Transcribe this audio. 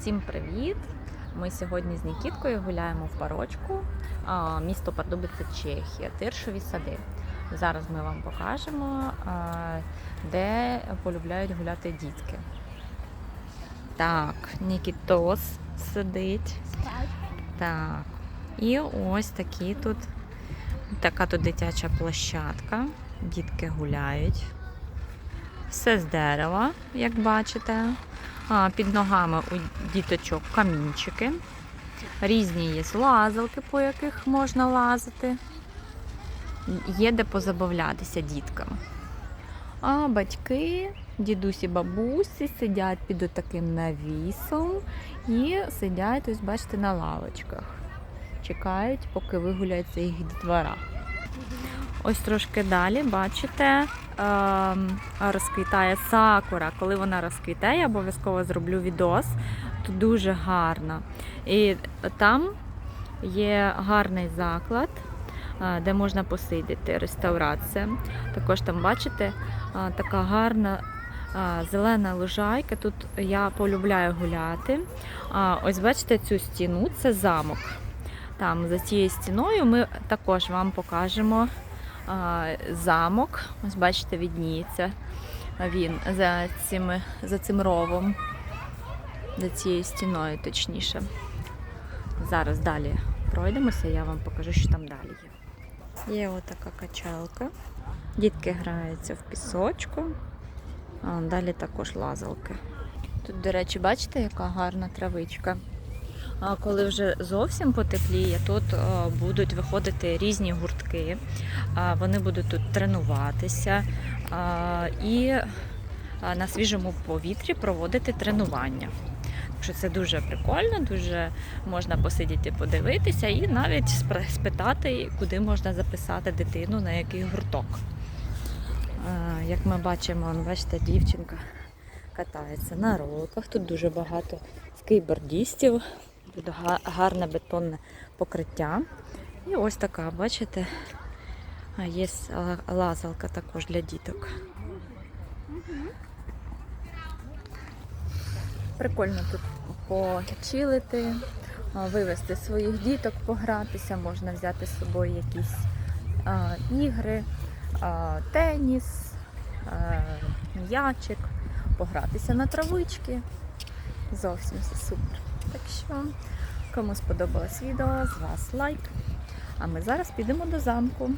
Всім привіт! Ми сьогодні з Нікіткою гуляємо в парочку, місто Пардубиця, Чехія, Тиршові сади. Зараз ми вам покажемо, де полюбляють гуляти дітки. Так, Нікітос сидить. Так. І ось такі тут, така тут дитяча площадка. Дітки гуляють. Все з дерева, як бачите. Під ногами у діточок камінчики. Різні є лазалки, по яких можна лазити. Є де позабавлятися діткам. А батьки, дідусі, бабусі сидять під отаким навісом і сидять, ось бачите, на лавочках. Чекають, поки вигуляється їх дітвора. Ось трошки далі, бачите, розквітає сакура. Коли вона розквітає, я обов'язково зроблю відос. Тут дуже гарно. І там є гарний заклад, е, де можна посидіти, реставрація. Також там, бачите, е, така гарна. е, Зелена лужайка, тут я полюбляю гуляти. Ось бачите цю стіну, це замок. Там за цією стіною ми також вам покажемо замок. Ось бачите, відніється він за, цими, за цим ровом, за цією стіною, точніше. Зараз далі пройдемося, я вам покажу, що там далі є. Є отака качалка. Дітки граються в пісочку, а далі також лазалки. Тут, до речі, бачите, яка гарна травичка. А коли вже зовсім потепліє, тут е, будуть виходити різні гуртки. Вони будуть тут тренуватися і е, на свіжому повітрі проводити тренування. Що це дуже прикольно, дуже можна посидіти, подивитися і навіть спитати, куди можна записати дитину, на який гурток. Як ми бачимо, бачите, дівчинка катається на роликах. Тут дуже багато скейбордістів. Га- гарне бетонне покриття. І ось така, бачите, є лазалка також для діток. Прикольно тут почилити, вивезти своїх діток, погратися, можна взяти з собою якісь ігри, теніс, м'ячик, погратися на травички. Зовсім все супер. Так що, кому сподобалось відео, з вас лайк. А ми зараз підемо до замку.